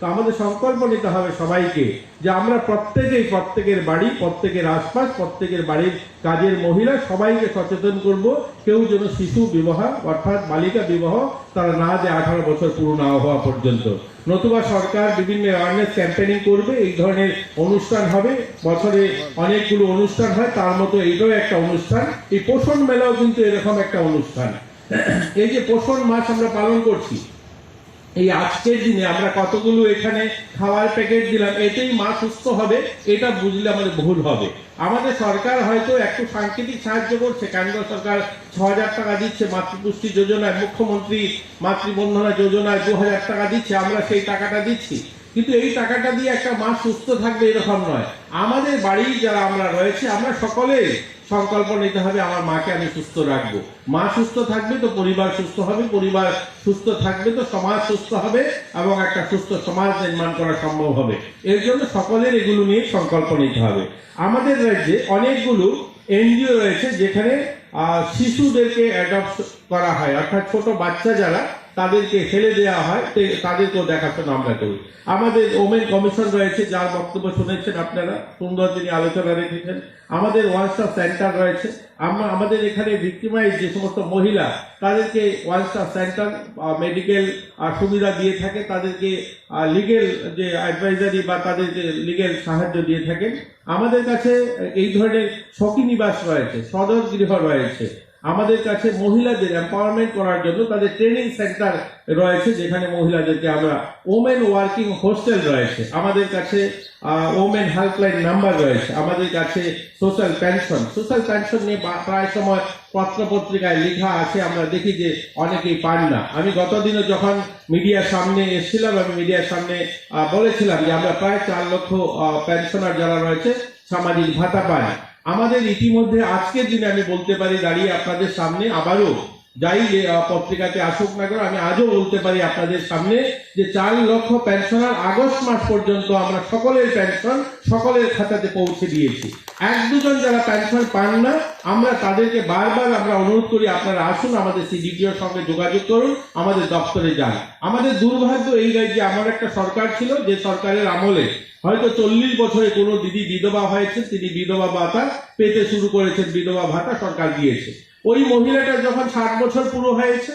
তো আমাদের সংকল্প নিতে হবে সবাইকে যে আমরা প্রত্যেকেই, প্রত্যেকের বাড়ি, প্রত্যেকের আশপাশ, প্রত্যেকের বাড়ির কাজের মহিলা সবাইকে সচেতন করব। কেউ যেন শিশু বিবাহ অর্থাৎ বালিকা বিবাহ তারা না যে আঠারো বছর পুরো না হওয়া পর্যন্ত। নতুবা সরকার বিভিন্ন অ্যাওয়ারনেস ক্যাম্পেনিং করবে, এই ধরনের অনুষ্ঠান হবে। বছরে অনেকগুলো অনুষ্ঠান হয়, তার মতো এইটাও একটা অনুষ্ঠান। এই পোষণ মেলাও কিন্তু এরকম একটা অনুষ্ঠান। এই যে পোষণ মাস আমরা পালন করছি এই আজকের দিনে আমরা কতগুলো এখানে খাওয়ার প্যাকেট দিলাম, এতেই মা সুস্থ হবে, এটা বুঝলে আমাদের ভুল হবে। আমাদের সরকার হয়তো একটু সাংকেতিক সাহায্য করছে, কেন্দ্র সরকার ছ হাজার টাকা দিচ্ছে মাতৃপুষ্টি যোজনায়, মুখ্যমন্ত্রী মাতৃবন্ধনা যোজনায় দু হাজার টাকা দিচ্ছে, আমরা সেই টাকাটা দিচ্ছি। কিন্তু এই টাকাটা দিয়ে একটা মা সুস্থ থাকবে এরকম নয়। আমাদের বাড়ি যারা আমরা রয়েছে, আমরা সকলে সংকল্প নিতে হবে, আমার মাকে আমি সুস্থ রাখব। মা সুস্থ থাকবে তো পরিবার সুস্থ হবে, পরিবার সুস্থ থাকবে তো সমাজ সুস্থ হবে এবং একটা সুস্থ সমাজ নির্মাণ করা সম্ভব হবে। এর জন্য সকলের এগুলো নিয়ে সংকল্প নিতে হবে। আমাদের রাজ্যে অনেকগুলো এনজিও রয়েছে যেখানে শিশুদেরকে অ্যাডপ্ট করা হয়। অর্থাৎ ছোট বাচ্চা যারা তাদেরকে ফেলে দেওয়া হয় তাদেরকেও দেখাশোনা আমরা করি আমাদের ওমেন কমিশন রয়েছে, যার বক্তব্য শুনেছেন আপনারা, সুন্দর তিনি আলোচনা রেখেছেন। আমাদের ওয়ানস্টপ সেন্টার রয়েছে। আমরা আমাদের এখানে ভিক্টিমাইজ যে সমস্ত মহিলা, তাদেরকে ওয়ান স্টপ সেন্টার মেডিকেল সুবিধা দিয়ে থাকে। তাদেরকে লিগেল যে অ্যাডভাইজারি বা তাদেরকে লিগেল সাহায্য দিয়ে থাকেন। আমাদের কাছে এই ধরনের সখী নিবাস রয়েছে, সদর গৃহ রয়েছে। আমাদের কাছে মহিলাদের এম্পাওয়ারমেন্ট করার জন্য তাদের ট্রেনিং সেন্টার রয়েছে, যেখানে মহিলাদেরকে আমরা ওমেন ওয়ার্কিং হোস্টেল রয়েছে। আমাদের কাছে ওমেন হেল্পলাইন নাম্বার রয়েছে। আমাদের কাছে সোশ্যাল পেনশন সোশ্যাল পেনশন নিয়ে প্রায় সময় পত্র পত্রিকায় লেখা আছে, আমরা দেখি যে অনেকেই পান না। আমি গতদিনও যখন মিডিয়ার সামনে এসেছিলাম, আমি মিডিয়ার সামনে বলেছিলাম যে আমরা প্রায় চার লক্ষ পেনশনার যারা রয়েছে, সামাজিক ভাতা পায়। আমাদের ইতিমধ্যে আজকের দিনে আমি বলতে পারি দাঁড়িয়ে আপনাদের সামনে আবারও যাই পত্রিকাতে আসুক না কেন, আমি আজও বলতে পারি আপনাদের সামনে যে চার লক্ষ পেনশনার আগস্ট মাস পর্যন্ত আমরা সকলের পেনশন সকলের খাতাতে পৌঁছে দিয়েছি। এক দুজন যারা পেনশন পান না, আমরা তাদেরকে বারবার আমরা অনুরোধ করি, আপনারা আসুন, আমাদের সিডিপিওর সঙ্গে যোগাযোগ করুন, আমাদের দপ্তরে যান। আমাদের দুর্ভাগ্য এই যে আমার একটা সরকার ছিল, যে সরকারের আমলে হয়তো চল্লিশ বছরে কোনো দিদি বিধবা হয়েছে তিনি বিধবা ভাতা পেতে শুরু করেছেন, বিধবা ভাতা সরকার দিয়েছে। ওই মহিলাটা যখন ষাট বছর পুরো হয়েছে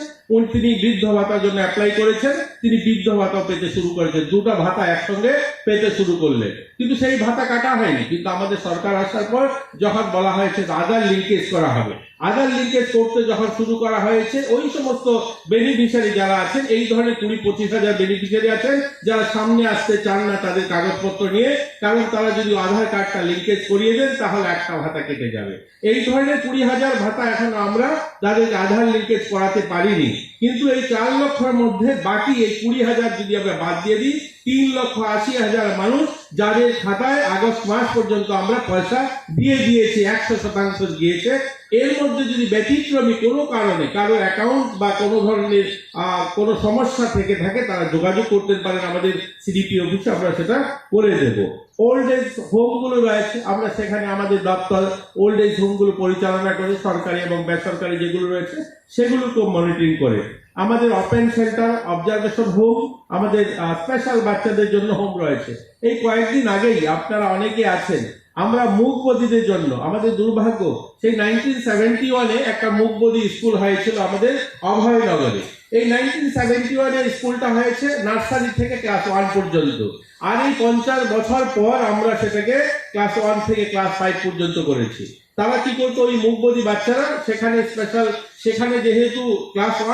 তিনি বৃদ্ধ ভাতার জন্য অ্যাপ্লাই করেছেন, তিনি বৃদ্ধ ভাতা পেতে শুরু করেছেন। দুটো ভাতা একসঙ্গে পেতে শুরু করলেন কিন্তু সেই ভাতা কাটা হয়নি। কিন্তু আমাদের সরকার আসার পর যখন বলা হয়েছে আধার লিঙ্কেজ করা হবে, আধার লিঙ্কেজ করতে যখন শুরু করা হয়েছে, ওই সমস্ত বেনিফিশিয়ারি যারা আছেন, এই ধরনের কুড়ি পঁচিশ হাজার বেনিফিশিয়ারি আছেন, যারা সামনে আসতে চান না তাদের কাগজপত্র নিয়ে, কারণ তারা যদি আধার কার্ডটা লিঙ্কেজ করিয়ে দেন, তাহলে একটা ভাতা কেটে যাবে। এই ধরনের কুড়ি হাজার ভাতা এখন আমরা তাদের আধার লিঙ্কেজ করাতে পারিনি। কিন্তু এই চার লক্ষের মধ্যে বাকি এই কুড়ি হাজার যদি আমরা বাদ দিয়ে দিই তিন লক্ষ আশি হাজার মানুষ যাদের খাতায় আগস্ট মাস পর্যন্ত আমরা পয়সা দিয়ে দিয়েছি, একশো শতাংশ গিয়েছে। এর মধ্যে যদি ব্যতিক্রমী কোনো কারণে কারও অ্যাকাউন্ট বা কোনো ধরনের কোনো সমস্যা থেকে থাকে, তারা যোগাযোগ করতে পারেন। আমাদের সিডিপি অফিসে আমরা সেটা করে দেব। ওল্ড এজ হোমগুলো রয়েছে। আমরা সেখানে আমাদের দপ্তর ওল্ড এজ হোমগুলো পরিচালনা করে, সরকারি এবং বেসরকারি যেগুলো রয়েছে, সেগুলোকেও মনিটরিং করে। আমাদের ওপেন সেন্টার অবজারভেশন হোম আমাদের স্পেশাল বাচ্চাদের জন্য হোম রয়েছে। এই কয়েকদিন আগেই আপনারা অনেকে আছেন। আমরা মুখবধিদের জন্য, আমাদের দুর্ভাগ্য, সেই নাইনটিন সেভেন্টি ওয়ানে একটা মুখবধি স্কুল হয়েছিল আমাদের অভয়নগরে। এই নাইনটিন সেভেন্টি ওয়ানের স্কুলটা হয়েছে নার্সারি থেকে ক্লাস ওয়ান পর্যন্ত। আর এই পঞ্চাশ বছর পর আমরা সেটাকে ক্লাস ওয়ান থেকে ক্লাস ফাইভ পর্যন্ত করেছি। তারা কি করতো, ওই মুখবধি বাচ্চারা সেখানে স্পেশাল সেখানে যেহেতু ক্লাস ওয়ান